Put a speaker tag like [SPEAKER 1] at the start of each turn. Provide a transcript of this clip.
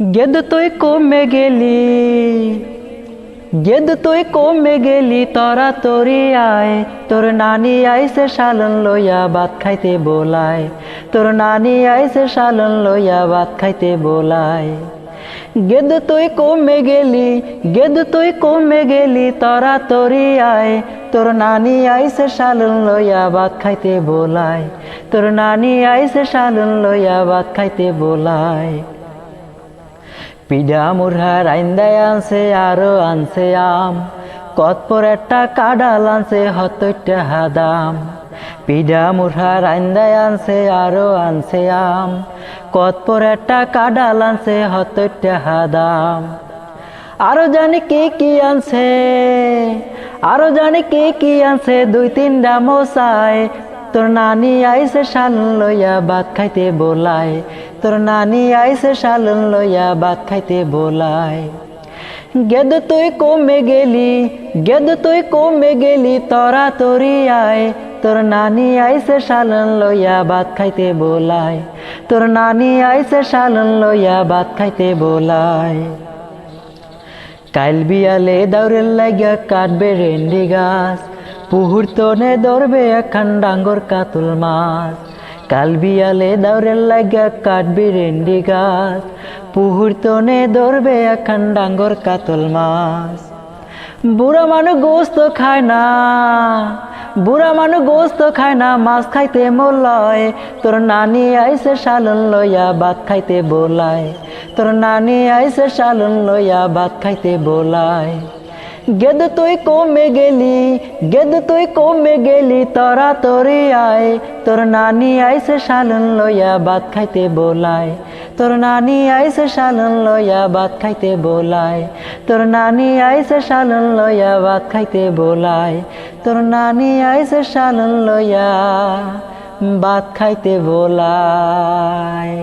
[SPEAKER 1] গেদ তুই কমে গেলি। গেদ তুই কমে গেলি, তরা তরি আয়। তোর নানি আইসে শালন লইয়া ভাত খাইতে বোলায়। তোর নানি আইসে শালন লইয়া ভাত খাইতে বোলায়। গেদ তুই কমে গেলি, গেদ তুই কমে গেলি, তরা তরি আয়। তোর নানি আইসে শালন লইয়া ভাত খাইতে বোলায়। তোর নানি আইসে শালন লইয়া ভাত খাইতে বোলায়। পিডা মুরহা রাইন্দায় আনছে, আরও আনছে আম। কতপর একটা কাডাল আনছে হতটা হাদাম। পিডা মুরহা আনছে, আরও আনছে আম। কতপর একটা কাডাল আনছে হতটা হাদাম। আরও জানি কে কি আনছে, আরও জানি কে কি আনছে, দুই তিনটা মশাই তোর নানি আইসে শালন লইয়া ভাত খাইতে বোলায়। তোর নানি আইসে শালন লইয়া ভাত খাইতে বোলায়। গেদ তুই কমে গেলি, গেদ তুই কমে গেলি, তরা তরি আয়। তোর নানি আইসে শালন লইয়া ভাত খাইতে বোলায়। তোর নানি আইসে শালন লইয়া ভাত খাইতে বোলায়। কাইল বিয়ালে দৌড়ের লাগিয়া কাটবে রেন্ডি গাছ। পুহুর তনে ধরবে একখান ডাঙ্গর কাতুল মাছ। কাল বিয়ালে দৌড়ের লাগিয়া কাটবে রেন্ডি গাছ। পুহুর তনে ধরবে একখান ডাঙ্গর কাতুল মাছ। বুড়া মানুষ গোস্ত খায় না, বুড়া মানুষ গোস্ত খায় না, মাছ খাইতে মোলয়। তোর নানি আইসে শালন লইয়া ভাত খাইতে বোলায়। তোর নানি আইসে শালন লইয়া ভাত খাইতে বোলায়। গেদ তুই কমে গেলি, গেদ তুই কমে গেলি, তরা তরি আয়। তোর নানি আইসে শালন লইয়া ভাত খাইতে বোলায়। তোর নানি আইসে শালন লইয়া ভাত খাইতে বোলায়। তোর নানি আইসে শালন লইয়া ভাত খাইতে বোলায়। তোর নানি আইসে শালন লইয়া ভাত খাইতে বোলায়।